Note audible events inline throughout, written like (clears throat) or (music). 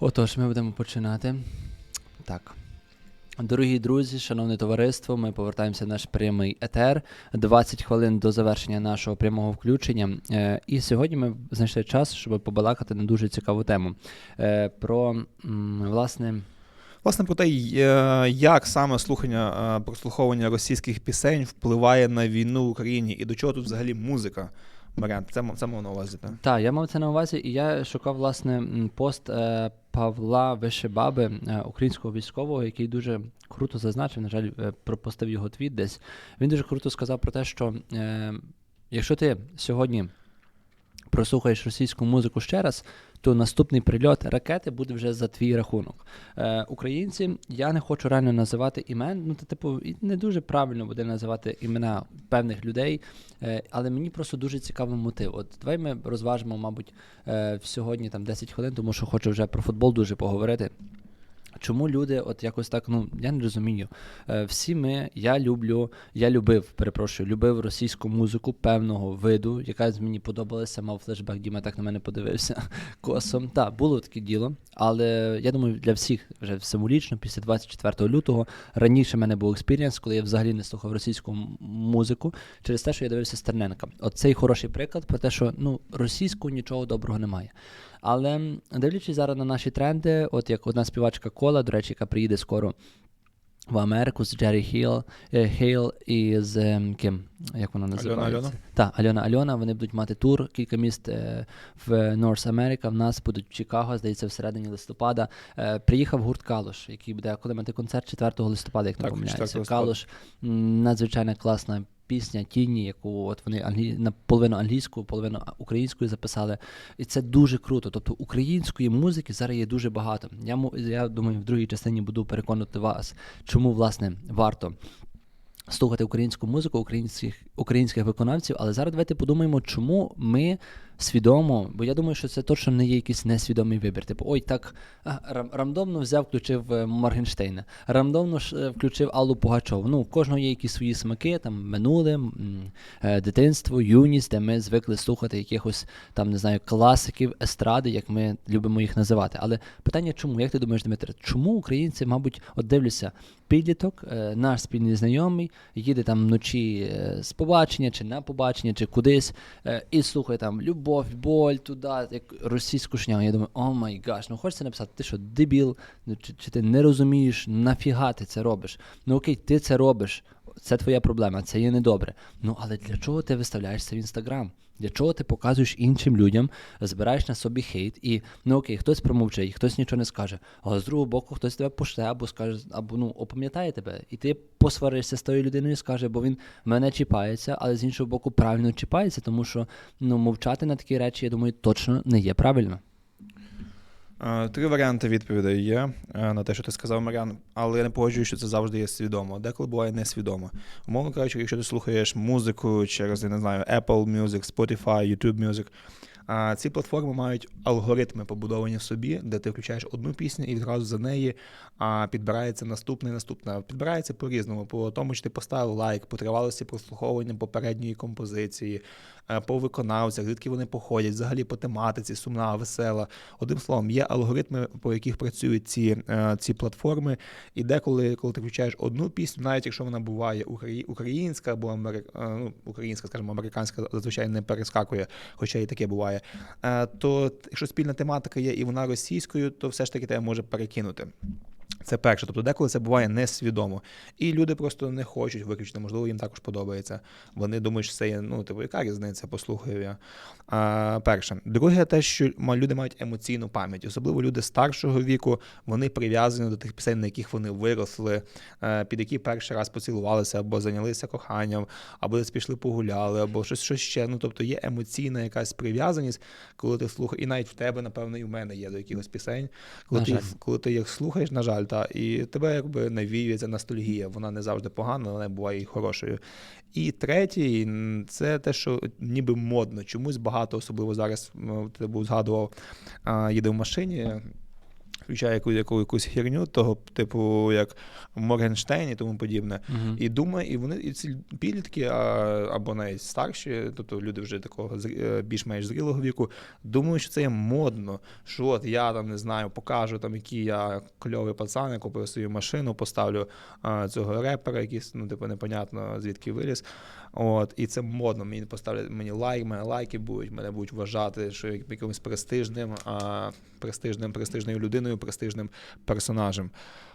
Отож, ми будемо починати. Так. Дорогі друзі, шановне товариство, ми повертаємося в наш прямий етер. 20 хвилин до завершення нашого прямого включення. Е, і сьогодні ми знайшли час, щоб побалакати на дуже цікаву тему. Е, про м, власне. Власне, про те, е, як саме слухання е, прослуховування російських пісень впливає на війну в Україні і до чого тут взагалі музика? Варіант, це, це мав на увазі. Так? Так, я мав це на увазі, і я шукав власне пост е, Павла Вишебаби, е, українського військового, який дуже круто зазначив. На жаль, е, пропустив його твіт десь. Він дуже круто сказав про те, що е, якщо ти сьогодні прослухаєш російську музику ще раз, то наступний прильот ракети буде вже за твій рахунок. Е, українці, я не хочу реально називати імен. Ну, це, типу, не дуже правильно буде називати імена певних людей, е, але мені просто дуже цікавий мотив. От давай ми розважимо, мабуть, е, сьогодні там 10 хвилин, тому що хочу вже про футбол дуже поговорити. Чому люди, от якось так, ну я не розумію. Е, всі ми, я люблю, я любив, перепрошую, любив російську музику певного виду, яка мені подобалася, мав флешбек, Діма так на мене подивився (laughs) косом. Так, було таке діло, але я думаю, для всіх вже символічно, після 24 лютого раніше в мене був експірієнс, коли я взагалі не слухав російську музику через те, що я дивився Стерненка. От цей хороший приклад про те, що ну російську нічого доброго немає. Але дивлячись зараз на наші тренди, от як одна співачка Кола, до речі, яка приїде скоро в Америку з Джері Хіл, е, Хейл і з ем, ким? Як вона називається? Альона? Так, Альона Альона. Вони будуть мати тур, кілька міст е, в Норс Америка. В нас будуть в Чикаго, здається, в середині листопада. Е, приїхав гурт Калуш, який буде коли мати концерт 4 листопада, як не Так, помиляюся. 4. Калуш надзвичайно класна пісня Тіні, яку от вони англі... наполовину англійською, половину українською записали. І це дуже круто. Тобто української музики зараз є дуже багато. Я я думаю, в другій частині буду переконувати вас, чому власне варто. Слухати українську музику, українських українських виконавців, але зараз давайте подумаємо, чому ми свідомо, бо я думаю, що це точно не є якийсь несвідомий вибір. Типу, ой, так рандомно взяв, включив е, Моргенштейна, рандомно е, включив Аллу Пугачову. Ну, у кожного є якісь свої смаки, там минуле, е, дитинство, юність, де ми звикли слухати якихось там, не знаю, класиків естради, як ми любимо їх називати. Але питання, чому? Як ти думаєш, Дмитре, чому українці, мабуть, от дивляться, підліток, наш спільний знайомий, їде там вночі з побачення, чи на побачення, чи кудись, і слухає там любов, боль, туди, як російську шнягу. Я думаю, о май гаш, ну хочеться написати, ти що, дебіл, ну, чи, чи ти не розумієш, нафіга ти це робиш? Ну окей, ти це робиш. Це твоя проблема, це є недобре. Ну але для чого ти виставляєш це в інстаграм? Для чого ти показуєш іншим людям, збираєш на собі хейт, і ну окей, хтось промовчить, хтось нічого не скаже. Але з другого боку, хтось тебе пошле або скаже, або ну опам'ятає тебе, і ти посваришся з тою людиною, і скаже, бо він мене чіпається, але з іншого боку, правильно чіпається, тому що ну мовчати на такі речі, я думаю, точно не є правильно. Е, Три варіанти відповідей є е, на те, що ти сказав, Маріан, але я не погоджуюсь, що це завжди є свідомо. Деколи буває несвідомо. Умовно кажучи, якщо ти слухаєш музику через, я не знаю, Apple Music, Spotify, YouTube Music, ці платформи мають алгоритми побудовані в собі, де ти включаєш одну пісню і відразу за неї підбирається наступна і наступна. Підбирається по-різному, по тому, що ти поставив лайк, по тривалості прослуховування попередньої композиції, е, по виконавцях, звідки вони походять, взагалі по тематиці, сумна, весела. Одним словом, є алгоритми, по яких працюють ці, е, ці платформи. І деколи, коли ти включаєш одну пісню, навіть якщо вона буває украї- українська або амери... е, ну, українська, скажімо, американська зазвичай не перескакує, хоча і таке буває, е, то якщо спільна тематика є і вона російською, то все ж таки тебе може перекинути. Це перше, тобто деколи це буває несвідомо. І люди просто не хочуть виключити, можливо, їм також подобається. Вони думають, що це є, ну, типу, яка різниця, послухаю я. А, перше. Друге, те, що люди мають емоційну пам'ять, особливо люди старшого віку, вони прив'язані до тих пісень, на яких вони виросли, е, під які перший раз поцілувалися, або зайнялися коханням, або десь пішли погуляли, або щось, щось ще. Ну, тобто є емоційна якась прив'язаність, коли ти слухаєш, і навіть в тебе, напевно, і в мене є до якихось пісень. Коли ти, коли ти їх слухаєш, на жаль, та, і тебе якби навіюється ностальгія. Вона не завжди погана, але буває і хорошою. І третій це те, що ніби модно. Чомусь багато, особливо зараз ти був згадував, їде в машині. Включає яку, яку, якусь херню, того, типу, як Моргенштейн і тому подібне. Мгм. І думає, і вони і ці підлітки, а, або навіть старші, тобто люди вже такого е, більш-менш зрілого віку, думають, що це є модно. Що от я там не знаю, покажу там, який я кльовий пацан, я купив свою машину, поставлю а, цього репера, якийсь, ну, типу, непонятно звідки виліз. От, і це модно. Мені поставлять мені лайк, мене лайки будуть, мене будуть вважати, що якимось престижним, а, престижним, престижною людиною, престижним персонажем.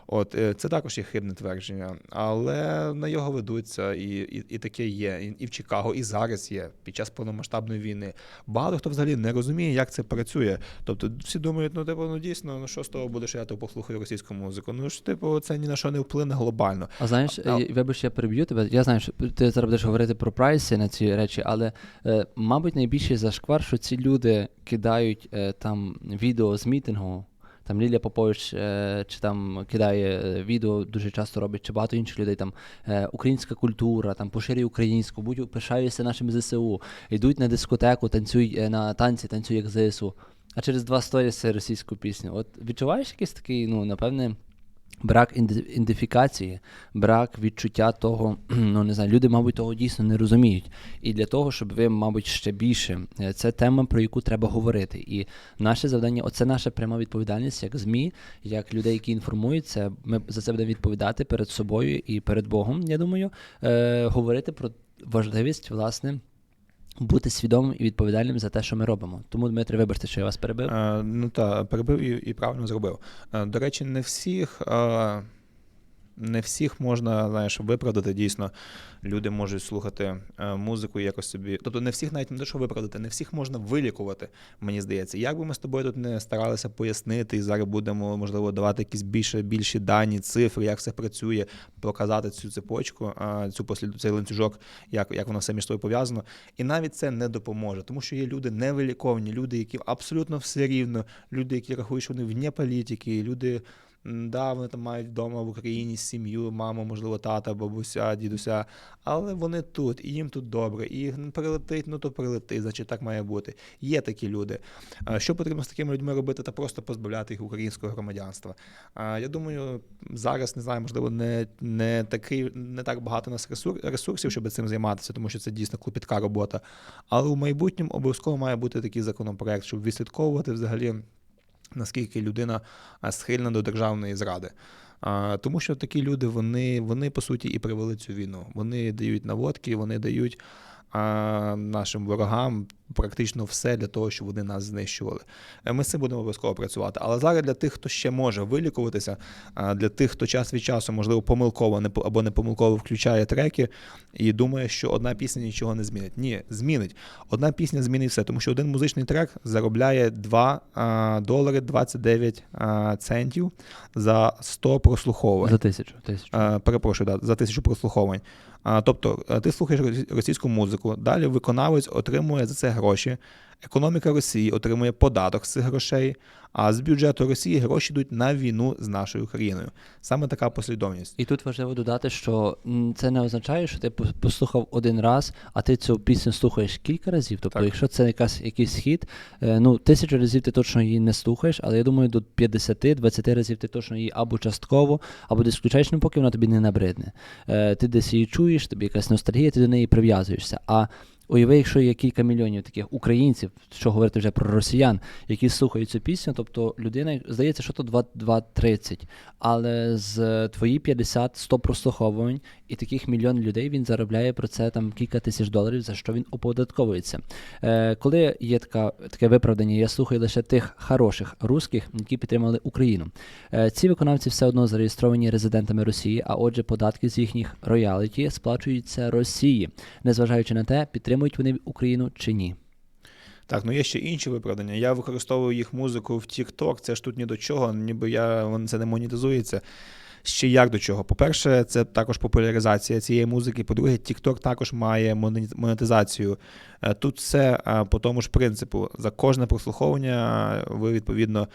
От е, це також є хибне твердження, але на його ведуться, і, і, і таке є. І, і в Чикаго, і зараз є під час повномасштабної війни. Багато хто взагалі не розуміє, як це працює. Тобто всі думають, ну типу, ну дійсно, ну що з того буде, що я то послухаю російську музику. Ну ж, типу, це ні на що не вплине глобально. А знаєш, А- вибач, я переб'ю тебе. Я знаю, що ти зараз будеш говорити про прайси на ці речі, але е, мабуть найбільший зашквар, що ці люди кидають е, там відео з мітингу. Там Лілія Попович е, чи там кидає е, відео, дуже часто робить, чи багато інших людей там е, українська культура, там поширюй українську, будь пишаюся нашими ЗСУ, йдуть на дискотеку, танцюй е, на танці, танцюй як ЗСУ. А через два сторіси російську пісню. От відчуваєш якийсь такий, ну напевне, брак ідентифікації, брак відчуття того, (clears throat) ну не знаю, люди, мабуть, того дійсно не розуміють. І для того, щоб ви, мабуть, ще більше, е, це тема, про яку треба говорити. І наше завдання, оце наша пряма відповідальність як ЗМІ, як людей, які інформуються. Ми за це будемо відповідати перед собою і перед Богом. Я думаю, е, говорити про важливість, власне. Бути свідомим і відповідальним за те, що ми робимо. Тому, Дмитро, вибачте, що я вас перебив. Е, ну так, перебив і, і правильно зробив. Е, до речі, не всіх. Е, не всіх можна, знаєш, виправдати. Дійсно, люди можуть слухати е, музику і якось собі. Тобто, не всіх навіть не те, що виправдати, не всіх можна вилікувати, мені здається. Як би ми з тобою тут не старалися пояснити, і зараз будемо, можливо, давати якісь більше, більші дані, цифри, як все працює, показати цю цепочку, е, цю послід, цей ланцюжок, як, як воно все між собою пов'язано. І навіть це не допоможе, тому що є люди невиліковні, люди, які абсолютно все рівно, люди, які рахують, що вони вне політики, люди. Да, вони там мають вдома в Україні сім'ю, маму, можливо, тата, бабуся, дідуся, але вони тут, і їм тут добре, і їх прилетить, ну то прилетить, значить так має бути. Є такі люди. Що потрібно з такими людьми робити, та просто позбавляти їх українського громадянства. Я думаю, зараз не знаю, можливо, не, не такий, не так багато у нас ресурсів, щоб цим займатися, тому що це дійсно клопітка робота. Але в майбутньому обов'язково має бути такий законопроект, щоб відслідковувати взагалі наскільки людина схильна до державної зради. Тому що такі люди, вони, вони по суті і привели цю війну. Вони дають наводки, вони дають нашим ворогам практично все для того, щоб вони нас знищували. Е, Ми з цим будемо обов'язково працювати. Але зараз для тих, хто ще може вилікуватися, для тих, хто час від часу, можливо, помилково або не помилково включає треки і думає, що одна пісня нічого не змінить. Ні, змінить. Одна пісня змінить все, тому що один музичний трек заробляє 2 долари 29 центів за 100 прослуховувань. За тисячу. тисячу. Е, Перепрошую, да, за тисячу прослуховувань. Тобто, е, ти слухаєш російську музику, далі виконавець отримує за це гроші. Економіка Росії отримує податок з цих грошей, а з бюджету Росії гроші йдуть на війну з нашою країною. Саме така послідовність. І тут важливо додати, що це не означає, що ти послухав один раз, а ти цю пісню слухаєш кілька разів. Тобто, Так. якщо це якась якийсь хіт, е, ну тисячу разів ти точно її не слухаєш, але я думаю, до 50-20 разів ти точно її або частково, або десь включаєш, ну поки вона тобі не набридне. Е, Ти десь її чуєш, тобі якась ностальгія, ти до неї прив'язуєшся. А Уяви, якщо є кілька мільйонів таких українців, що говорити вже про росіян, які слухають цю пісню, тобто людина, здається, що то 2-30, але з твої 50-100 прослуховувань і таких мільйон людей він заробляє про це там кілька тисяч доларів, за що він оподатковується. Е, коли є така, таке виправдання, я слухаю лише тих хороших русських, які підтримали Україну. Е, ці виконавці все одно зареєстровані резидентами Росії, а отже, податки з їхніх рояліті сплачуються Росії, незважаючи на те, підтримують вони Україну чи ні. Так, ну є ще інші виправдання. Я використовую їх музику в TikTok, це ж тут ні до чого, ніби я це не монетизується. Ще як до чого? По-перше, це також популяризація цієї музики. По-друге, TikTok також має монетизацію. Е, Тут все е, по тому ж принципу. За кожне прослуховування е, ви відповідно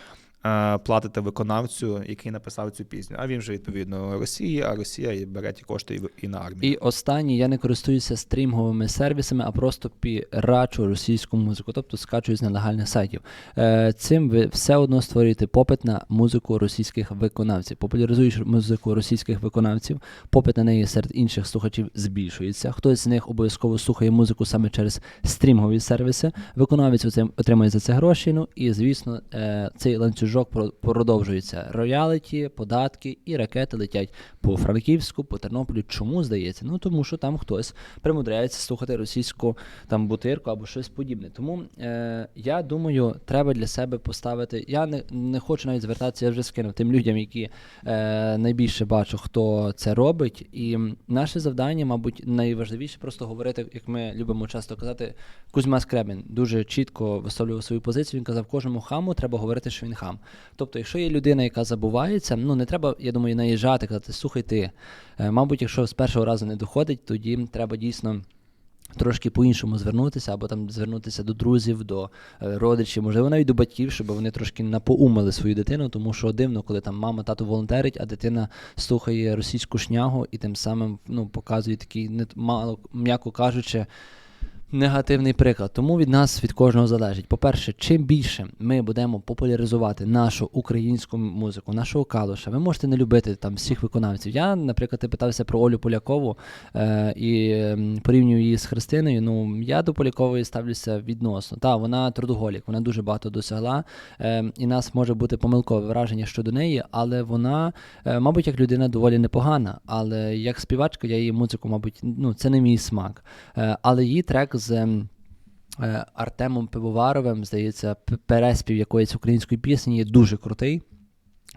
платите виконавцю, який написав цю пісню. А він же відповідно Росія, а Росія бере ті кошти і, на армію. І останнє, я не користуюся стрімговими сервісами, а просто пірачу російську музику, тобто скачую з нелегальних сайтів. Е, цим ви все одно створюєте попит на музику російських виконавців. Популяризуєш музику російських виконавців, попит на неї серед інших слухачів збільшується. Хтось з них обов'язково слухає музику саме через стрімгові сервіси. Виконавець отримує за це гроші. Ну і звісно, е, цей ланцюжок про- продовжується. Рояліті, податки і ракети летять по Франківську, по Тернополю. Чому здається? Ну тому що там хтось примудряється слухати російську там бутирку або щось подібне. Тому е, я думаю, треба для себе поставити. Я не, не хочу навіть звертатися, я вже скинув тим людям, які е, найбільше бачу, хто це робить. І наше завдання, мабуть, найважливіше просто говорити, як ми любимо часто казати, Кузьма Скребін дуже чітко висловлював свою позицію. Він казав, кожному хаму треба говорити, що він хам. Тобто, якщо є людина, яка забувається, ну не треба, я думаю, наїжджати, казати, слухай ти. Е, Мабуть, якщо з першого разу не доходить, тоді треба дійсно. Трошки по-іншому звернутися, або там звернутися до друзів, до е, родичів, можливо, навіть до батьків, щоб вони трошки напоумили свою дитину, тому що дивно, коли там мама, тато волонтерить, а дитина слухає російську шнягу і тим самим ну, показує такий, мало м'яко кажучи, негативний приклад. Тому від нас від кожного залежить. По-перше, чим більше ми будемо популяризувати нашу українську музику, нашого калуша, ви можете не любити там всіх виконавців. Я, наприклад, питався про Олю Полякову е, і порівнюю її з Христиною. Ну я до Полякової ставлюся відносно. Та вона трудоголік, вона дуже багато досягла, е, і нас може бути помилкове враження щодо неї, але вона, е, мабуть, як людина доволі непогана. Але як співачка, я її музику, мабуть, ну це не мій смак. Е, але її трек з. ем, е, Артемом Пивоваровим, здається, переспів якоїсь української пісні є дуже крутий.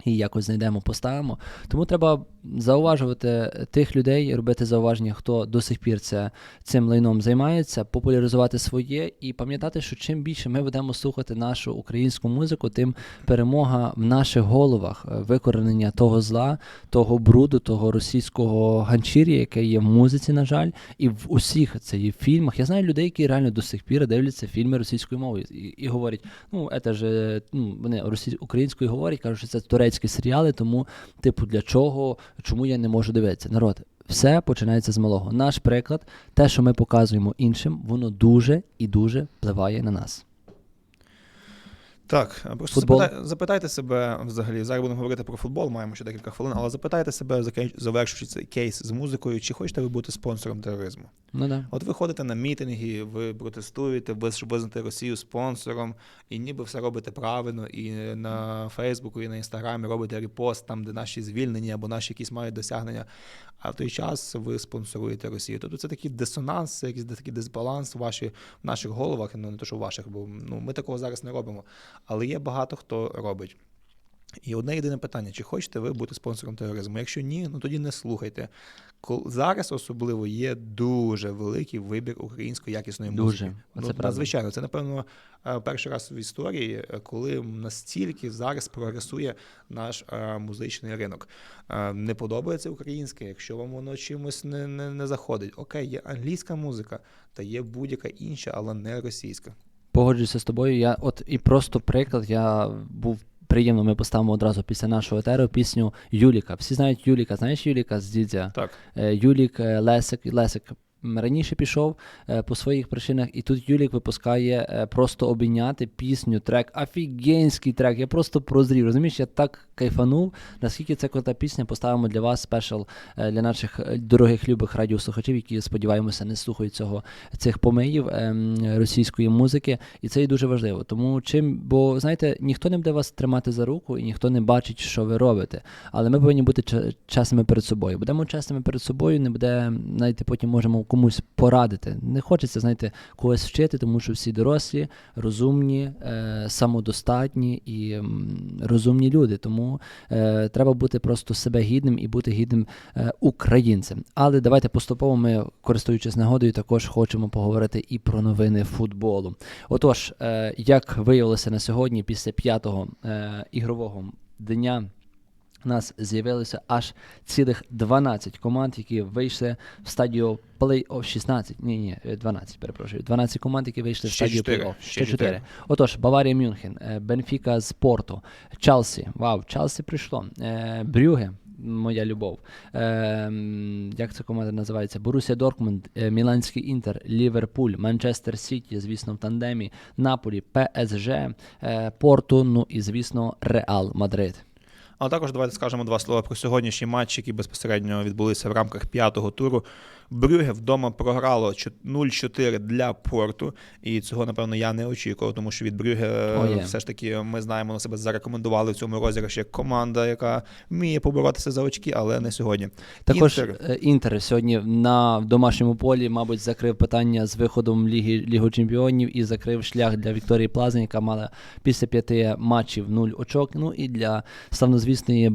І якось знайдемо, поставимо. Тому треба зауважувати тих людей, робити зауваження, хто до сих пір це, цим лайном займається, популяризувати своє і пам'ятати, що чим більше ми будемо слухати нашу українську музику, тим перемога в наших головах, е, викоренення того зла, того бруду, того російського ганчір'я, яке є в музиці, на жаль, і в усіх це є в фільмах. Я знаю людей, які реально до сих пір дивляться фільми російською мовою і, і говорять, ну це ж е, ну, вони росі... українською говорять, кажуть, що це турецькі серіали, тому, типу, для чого, чому я не можу дивитися? Народ, все починається з малого. Наш приклад, те, що ми показуємо іншим, воно дуже і дуже впливає на нас. Так, просто Футбол. запитай, запитайте себе взагалі. Зараз будемо говорити про футбол, маємо ще декілька хвилин, але запитайте себе, завершуючи цей кейс з музикою, чи хочете ви бути спонсором тероризму? Ну да. От ви ходите на мітинги, ви протестуєте, ви щоб визнати Росію спонсором, і ніби все робите правильно, і на Фейсбуку, і на Інстаграмі робите репост, там, де наші звільнені або наші якісь мають досягнення. А в той час ви спонсоруєте Росію. Тобто це такий дисонанс, це якийсь такий дисбаланс в, ваші, в наших головах, ну не то, що в ваших, бо ну, ми такого зараз не робимо. Але є багато хто робить. І одне єдине питання: чи хочете ви бути спонсором тероризму? Якщо ні, ну тоді не слухайте. Зараз особливо є дуже великий вибір української якісної Дуже. музики. Оце Ну, надзвичайно. Це, напевно, е, перший раз в історії, е, коли настільки зараз прогресує наш е, музичний ринок. Не подобається українське, якщо вам воно чимось не, не, не заходить. Окей, є англійська музика, та є будь-яка інша, але не російська. Погоджуюся з тобою. Я от і просто приклад, я був приємно. Ми поставимо одразу після нашого етеру пісню Юліка. Всі знають Юліка. Знаєш Юліка з Дідзя? Так. Е, Юлік е, Лесик. Лесик раніше пішов е, по своїх причинах, і тут Юлік випускає е, просто обійняти пісню, трек, офігенський трек. Я просто прозрів. Розумієш, я так кайфанув. Наскільки це крута пісня, поставимо для вас спешл е, для наших дорогих любих радіослухачів, які сподіваємося не слухають цього цих помиїв ем, російської музики. І це і дуже важливо. Тому чим, бо знаєте, ніхто не буде вас тримати за руку, і ніхто не бачить, що ви робите. Але ми повинні бути чесними перед собою. Будемо чесними перед собою, не буде, знаєте, потім можемо комусь порадити. Не хочеться, знаєте, когось вчити, тому що всі дорослі, розумні, е, самодостатні і розумні люди. Тому е, треба бути просто себе гідним і бути гідним е, українцем. Але давайте поступово ми, користуючись нагодою, також хочемо поговорити і про новини футболу. Отож, е, як виявилося на сьогодні, після п'ятого е, ігрового дня у нас з'явилося аж цілих 12 команд, які вийшли в стадію плей-офф 16. Ні, ні, е, 12, перепрошую. 12 команд, які вийшли в стадію плей-офф. ще Ще 4. чотири. Отож, Баварія Мюнхен, е, Бенфіка з Порту, Челсі. Вау, Челсі прийшло. Е, Брюге. Моя любов. Е, як ця команда називається? Борусія Дортмунд, е, Міланський Інтер, Ліверпуль, Манчестер Сіті, звісно, в тандемі, Наполі, ПСЖ, е, Порту, ну і звісно, Реал Мадрид. Але також давайте скажемо два слова про сьогоднішні матчі, які безпосередньо відбулися в рамках п'ятого туру. Брюге вдома програло чо- 0-4 для порту, і цього, напевно, я не очікував, тому що від Брюге О, є. все ж таки ми знаємо на себе зарекомендували в цьому розіграші як команда, яка вміє поборотися за очки, але не сьогодні. Також Інтер. Інтер, Інтер сьогодні на домашньому полі, мабуть, закрив питання з виходом Ліги Лігу Чемпіонів і закрив шлях для Вікторії Плазни, яка мала після п'яти матчів нуль очок. Ну і для славнозвісної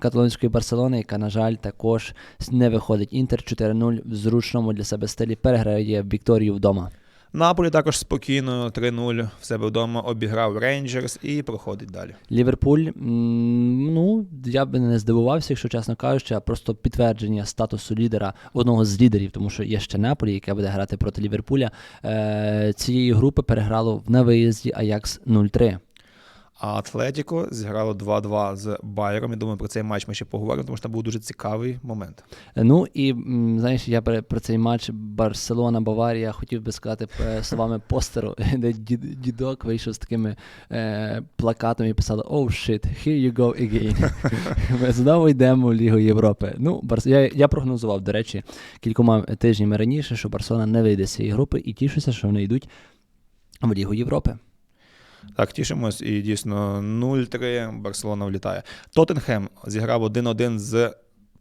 каталонської Барселони, яка, на жаль, також не виходить. Інтер 4-0 в зручному для себе стилі переграє Вікторію вдома. Наполі також спокійно 3-0 в себе вдома обіграв Рейнджерс і проходить далі. Ліверпуль, ну я б не здивувався, якщо чесно кажучи, а просто підтвердження статусу лідера одного з лідерів, тому що є ще Наполі, яке буде грати проти Ліверпуля. Е, цієї групи переграло на виїзді Аякс 0-3. А Атлетіко зіграло 2-2 з Байером. Я думаю, про цей матч ми ще поговоримо, тому що там був дуже цікавий момент. Ну і знаєш, я про, цей матч Барселона, Баварія хотів би сказати е, словами постеру, (laughs) де дід- дідок вийшов з такими е, плакатами і писали Oh shit, here you go again. (laughs) Ми знову йдемо в Лігу Європи. Ну, Барс... я, я прогнозував, до речі, кількома тижнями раніше, що Барселона не вийде з цієї групи і тішуся, що вони йдуть в Лігу Європи. Так, тішимось, і дійсно 0-3 Барселона влітає. Тоттенхем зіграв 1-1 з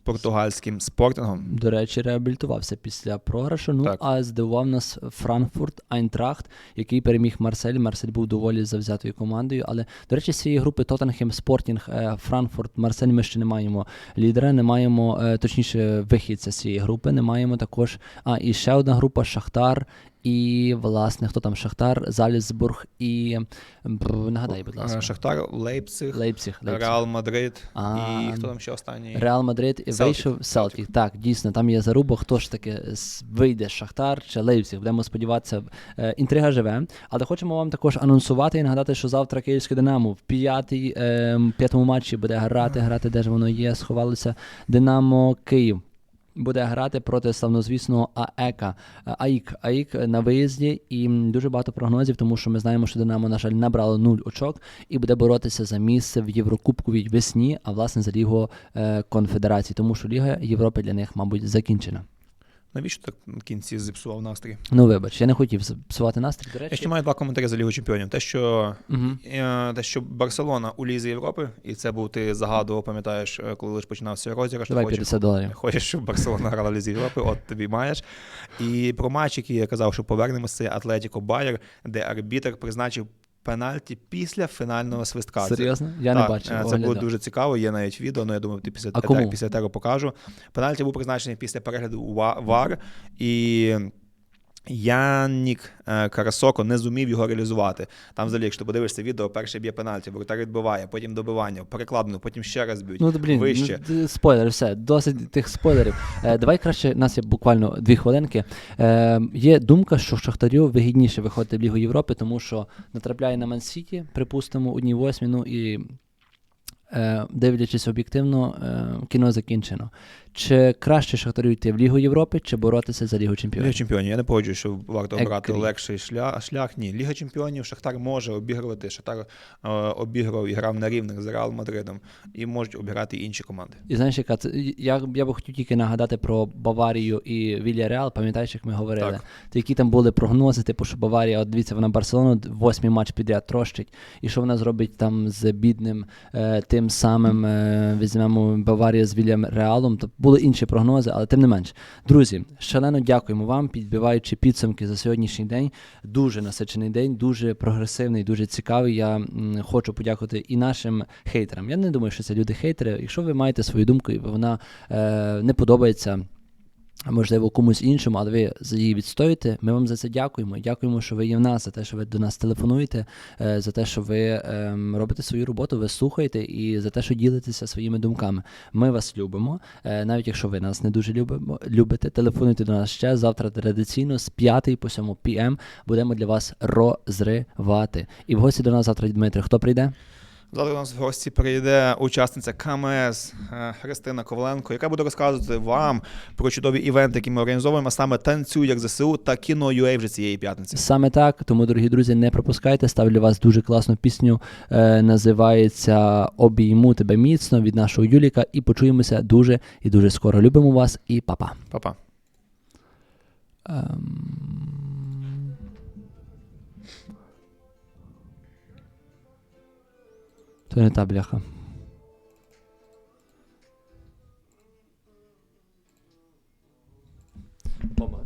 португальським спортингом. До речі, реабілітувався після програшу. Ну Так. а здивував нас Франкфурт Айнтрахт, який переміг Марсель. Марсель був доволі завзятою командою. Але до речі, з цієї групи Тоттенхем, Спортінг, е, Франкфурт, Марсель. Ми ще не маємо лідера, не маємо е, точніше вихідця з цієї групи. Не маємо також. А і ще одна група Шахтар. І власне хто там Шахтар, Залізбург і нагадай, будь ласка, Е, Шахтар, Лейпциг, Лейпциг, Лейпциг. Реал Мадрид А, і хто там ще останній? Реал Мадрид і вийшов Селтік. Так, дійсно, там є заруба. Хто ж таки вийде Шахтар чи Лейпциг. Будемо сподіватися, е, інтрига живе. Але хочемо вам також анонсувати і нагадати, що завтра Київське Динамо в п'ятій, е, п'ятому матчі буде грати, грати, де ж воно є, сховалося Динамо Київ. Буде грати проти славнозвісного АЕКа. Е, АІК. АІК на виїзді і дуже багато прогнозів, тому що ми знаємо, що Динамо, на жаль, набрало нуль очок і буде боротися за місце в Єврокубковій весні, а власне за Лігу Конфедерації, тому що Ліга Європи для них, мабуть, закінчена. Навіщо так в кінці зіпсував настрій? Ну, вибач, я не хотів псувати настрій. До речі. Я ще маю два коментарі за Лігу Чемпіонів. Те, що. Е, Те, що Барселона у Лізі Європи, і це був ти загадував, пам'ятаєш, е, коли лише починався розіграш. ти Давай хочеш- 50 доларів. Хочеш, щоб Барселона грала в Лізі Європи, от тобі маєш. І про матч, який я казав, що повернемося, це Атлетіко Байер, де арбітр призначив пенальті після фінального свистка. Серйозно? Я так, не бачив. е, Це було дуже цікаво. Є навіть відео, ну я думаю, ти після, А кому? після того покажу. Пенальті був призначений після перегляду ВАР, і Яннік е, Карасоко не зумів його реалізувати. Там, взагалі, якщо ти подивишся відео, перше б'є пенальті, воротар відбиває, потім добивання, перекладено, потім ще раз б'ють. Ну, блін, вище. ну, спойлер, все, досить тих спойлерів. Е, давай краще, у нас є буквально дві хвилинки. Е, є думка, що Шахтарю вигідніше виходити в Лігу Європи, тому що натрапляє на Ман-Сіті, припустимо, одній восьмі, ну і е, дивлячись об'єктивно, е, кіно закінчено. Чи краще Шахтарю йти в Лігу Європи, чи боротися за Лігу Ліга Чемпіонів? чемпіонів. Я не погоджуюсь, що варто обрати легший шлях. шлях. Ні, Ліга чемпіонів Шахтар може обігрувати. Шахтар е, обіграв і грав на рівних з Реал Мадридом і можуть обіграти інші команди. І знаєш, яка це я, я би хотів тільки нагадати про Баварію і Вільяреал. Пам'ятаєш, як ми говорили? Так. То які там були прогнози, типу, що Баварія, от дивіться, вона Барселону восьмий матч підряд трощить, і що вона зробить там з бідним е, тим самим е, візьмемо Баварія з Вільям Реалом. То були інші прогнози, але тим не менш. Друзі, шалено дякуємо вам, підбиваючи підсумки за сьогоднішній день. Дуже насичений день, дуже прогресивний, дуже цікавий. Я хочу подякувати і нашим хейтерам. Я не думаю, що це люди хейтери. Якщо ви маєте свою думку і вона е, не подобається. Можливо, комусь іншому, але ви її відстоїте. Ми вам за це дякуємо. Дякуємо, що ви є в нас, за те, що ви до нас телефонуєте, е, за те, що ви ем, робите свою роботу, ви слухаєте і за те, що ділитеся своїми думками. Ми вас любимо. Е, Навіть якщо ви нас не дуже любимо, любите, телефонуйте до нас ще завтра традиційно з 5 по 7 пм будемо для вас розривати. І в гості до нас завтра Дмитрий. Хто прийде? Завтра у нас в гості прийде учасниця КМС е, Христина Коваленко, яка буде розказувати вам про чудові івенти, які ми організовуємо, а саме танцюй як ЗСУ та кіно UA вже цієї п'ятниці. Саме так. Тому, дорогі друзі, не пропускайте. Ставлю для вас дуже класну пісню. Е, називається Обійму тебе міцно від нашого Юліка. І почуємося дуже і дуже скоро. Любимо вас і па-па. Па-па. Ем... То не та бляха. Боба,